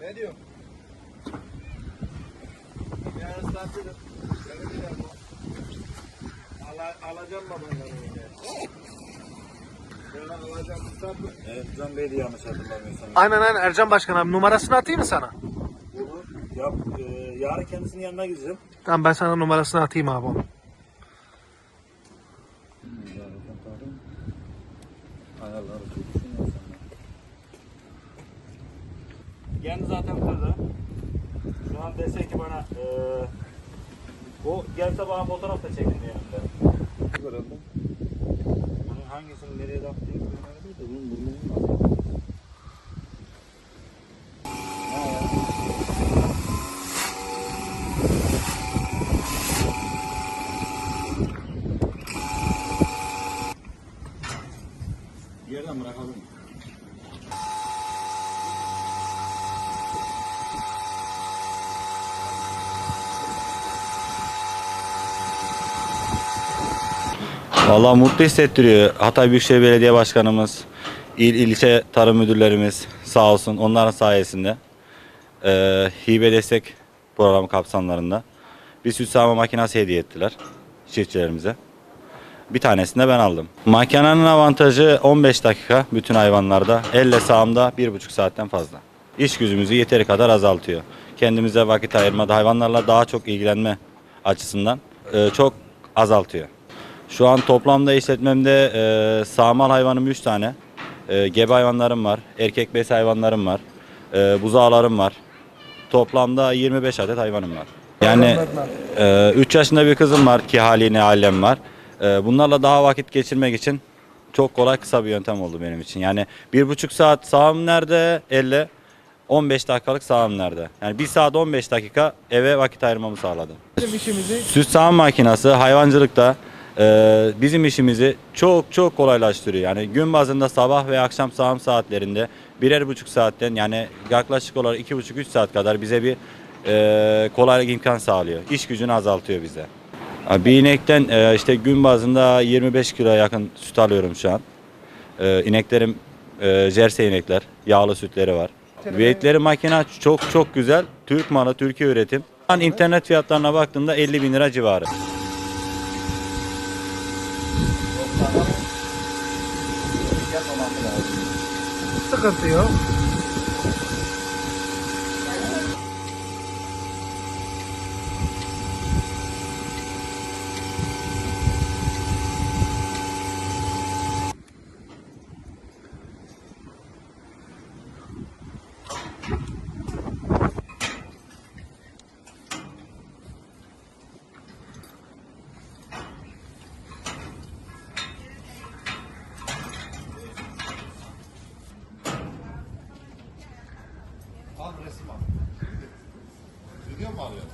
Ne diyor? Yarın ıslatırım. Seni bilir bu. Ala, alacağım babanları yine. Ben alacağım ıslatırım. Evet Can Bey de yanlış hatırlamıyorsam. Aynen aynen Ercan Başkan abi numarasını atayım mı sana? Olur. Ya, e, yarın kendisinin yanına gideceğim. Tamam ben sana numarasını atayım abi onun. Ayarları çok Kendi zaten burada. Şu an dese ki bana e, o gelse bana fotoğraf da çekin yanımda. Bunun hangisini nereye taktığını bilmiyorum da bunun burnunun lazım. Yerden bırakalım. Vallahi mutlu hissettiriyor. Hatay Büyükşehir Belediye Başkanımız, il ilçe tarım müdürlerimiz sağ olsun onların sayesinde e, hibe destek programı kapsamlarında bir süt sağma makinesi hediye ettiler çiftçilerimize. Bir tanesini de ben aldım. Makinenin avantajı 15 dakika bütün hayvanlarda. Elle sağımda 1,5 saatten fazla. İş gücümüzü yeteri kadar azaltıyor. Kendimize vakit ayırmada hayvanlarla daha çok ilgilenme açısından e, çok azaltıyor. Şu an toplamda işletmemde e, sağmal hayvanım 3 tane. E, gebe hayvanlarım var. Erkek bes hayvanlarım var. E, buzağlarım var. Toplamda 25 adet hayvanım var. Yani 3 yaşında bir kızım var ki haline ailem var. E, bunlarla daha vakit geçirmek için çok kolay kısa bir yöntem oldu benim için. Yani bir buçuk saat sağım nerede? Elle 15 dakikalık sağım nerede? Yani 1 saat 15 dakika eve vakit ayırmamı sağladı. İşimizi Süt sağım makinesi hayvancılıkta e, bizim işimizi çok çok kolaylaştırıyor. Yani gün bazında sabah ve akşam sağım saatlerinde birer buçuk saatten yani yaklaşık olarak iki buçuk üç saat kadar bize bir e, kolaylık imkan sağlıyor. İş gücünü azaltıyor bize. Bir inekten e, işte gün bazında 25 kilo yakın süt alıyorum şu an. E, ineklerim e, jersey inekler, yağlı sütleri var. Üretleri makine çok çok güzel. Türk malı, Türkiye üretim. An internet fiyatlarına baktığımda 50 bin lira civarı. Sıkıntı yok. Video mu alıyorsun?